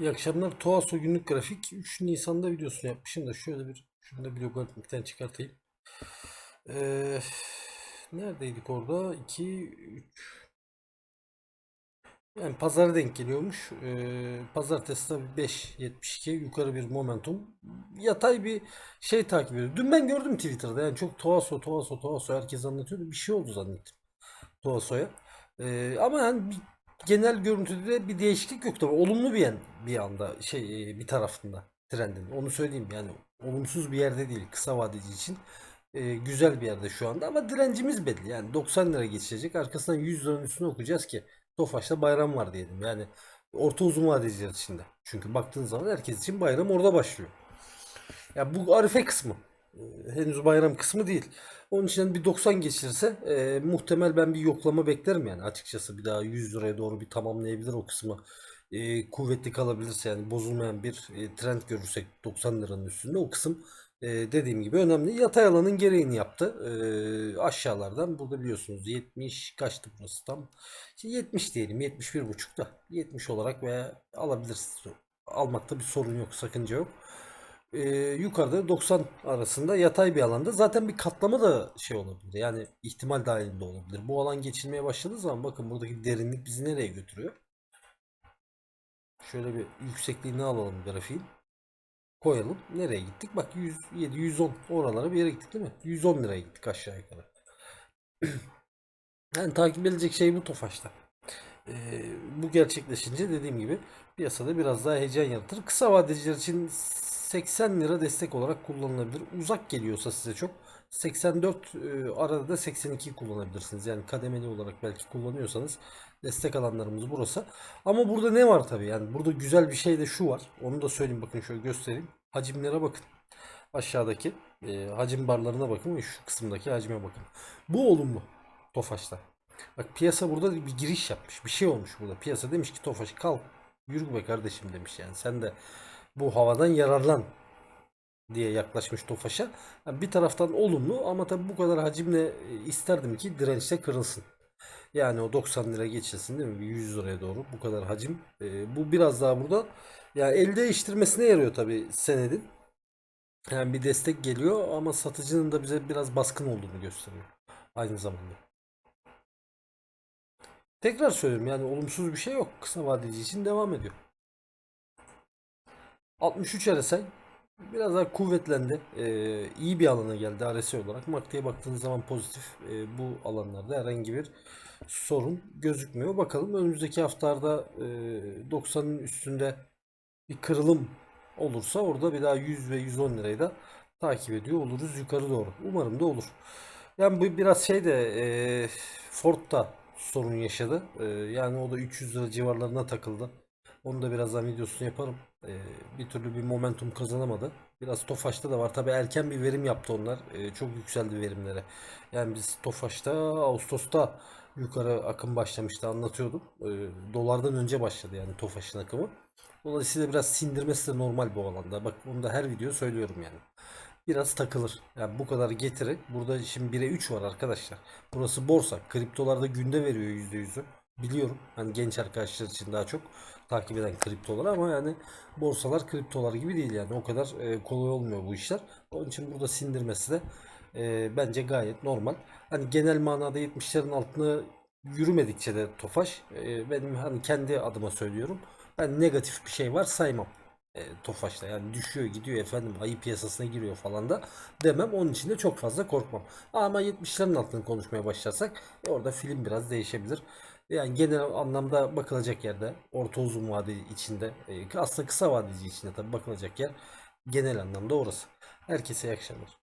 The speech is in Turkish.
İyi akşamlar. Toaso günlük grafik 3 Nisan'da videosunu yapmışım da şöyle bir şunu da bir logaritmikten çıkartayım. Ee, neredeydik orada? 2 3 yani pazara denk geliyormuş. Ee, pazartesi tabii 5.72 yukarı bir momentum. Yatay bir şey takip ediyor. Dün ben gördüm Twitter'da yani çok Toaso Toaso Toaso herkes anlatıyordu. Bir şey oldu zannettim. Toaso'ya. Ee, ama yani genel görüntüde bir değişiklik yok tabii. Olumlu bir yan bir anda şey e, bir tarafında trendin. Onu söyleyeyim yani olumsuz bir yerde değil kısa vadeci için. Ee, güzel bir yerde şu anda ama direncimiz belli. Yani 90 lira geçecek. Arkasından 100 liranın üstüne okuyacağız ki Tofaş'ta bayram var diyelim. Yani orta uzun vadeciler için de. Çünkü baktığın zaman herkes için bayram orada başlıyor. Ya bu arife kısmı. Ee, henüz bayram kısmı değil. Onun için bir 90 geçirse e, muhtemel ben bir yoklama beklerim yani açıkçası. Bir daha 100 liraya doğru bir tamamlayabilir o kısmı. E, kuvvetli kalabilirse yani bozulmayan bir e, trend görürsek 90 liranın üstünde o kısım e, dediğim gibi önemli. Yatay alanın gereğini yaptı. E, aşağılardan burada biliyorsunuz 70 kaçtı burası tam. İşte 70 diyelim 71 buçukta 70 olarak veya alabilirsiniz. Almakta bir sorun yok sakınca yok e, yukarıda 90 arasında yatay bir alanda zaten bir katlama da şey olabilir. Yani ihtimal dahilinde olabilir. Bu alan geçilmeye başladığı zaman bakın buradaki derinlik bizi nereye götürüyor? Şöyle bir yüksekliğini alalım grafiğin. Koyalım. Nereye gittik? Bak 107 110 oralara bir yere gittik değil mi? 110 liraya gittik aşağı yukarı. yani takip edilecek şey bu Tofaş'ta. Ee, bu gerçekleşince dediğim gibi piyasada biraz daha heyecan yaratır. Kısa vadeciler için 80 lira destek olarak kullanılabilir. Uzak geliyorsa size çok 84 e, arada da 82 kullanabilirsiniz. Yani kademeli olarak belki kullanıyorsanız destek alanlarımız burası. Ama burada ne var tabii yani burada güzel bir şey de şu var. Onu da söyleyeyim bakın şöyle göstereyim. Hacimlere bakın. Aşağıdaki e, hacim barlarına bakın ve şu kısımdaki hacime bakın. Bu olumlu Tofaş'ta. Bak piyasa burada bir giriş yapmış. Bir şey olmuş burada. Piyasa demiş ki Tofaş kalk yürü be kardeşim demiş yani. Sen de bu havadan yararlan diye yaklaşmış Tofaş'a. Yani bir taraftan olumlu ama tabii bu kadar hacimle e, isterdim ki dirençte kırılsın. Yani o 90 lira geçilsin değil mi? Bir 100 liraya doğru bu kadar hacim. E, bu biraz daha burada yani el değiştirmesine yarıyor tabii senedin. Yani bir destek geliyor ama satıcının da bize biraz baskın olduğunu gösteriyor. Aynı zamanda. Tekrar söylüyorum yani olumsuz bir şey yok. Kısa vadeci için devam ediyor. 63 RSI biraz daha kuvvetlendi. Ee, iyi bir alana geldi RSI olarak. MACD'ye baktığınız zaman pozitif. Ee, bu alanlarda herhangi bir sorun gözükmüyor. Bakalım önümüzdeki haftalarda e, 90'ın üstünde bir kırılım olursa orada bir daha 100 ve 110 lirayı da takip ediyor oluruz yukarı doğru. Umarım da olur. Yani bu biraz şey de e, Ford da sorun yaşadı. E, yani o da 300 lira civarlarına takıldı. Onu da birazdan videosunu yaparım. Ee, bir türlü bir momentum kazanamadı. Biraz Tofaş'ta da var. Tabi erken bir verim yaptı onlar. Ee, çok yükseldi verimlere. Yani biz Tofaş'ta Ağustos'ta yukarı akım başlamıştı anlatıyordum. Ee, dolardan önce başladı yani Tofaş'ın akımı. Dolayısıyla biraz sindirmesi de normal bu alanda. Bak bunu da her video söylüyorum yani. Biraz takılır. Yani bu kadar getiri. Burada şimdi 1'e 3 var arkadaşlar. Burası borsa. Kriptolarda günde veriyor %100'ü. Biliyorum. Hani genç arkadaşlar için daha çok takip eden kriptolar ama yani borsalar kriptolar gibi değil yani. O kadar e, kolay olmuyor bu işler. Onun için burada sindirmesi de e, bence gayet normal. Hani genel manada 70'lerin altına yürümedikçe de Tofaş e, benim hani kendi adıma söylüyorum. Ben negatif bir şey var saymam. E, Tofaş'ta yani düşüyor gidiyor efendim ayı piyasasına giriyor falan da demem onun için de çok fazla korkmam. Ama 70'lerin altını konuşmaya başlarsak e, orada film biraz değişebilir. Yani genel anlamda bakılacak yerde orta uzun vade içinde e, aslında kısa vadeci içinde tabii bakılacak yer genel anlamda orası. Herkese iyi akşamlar.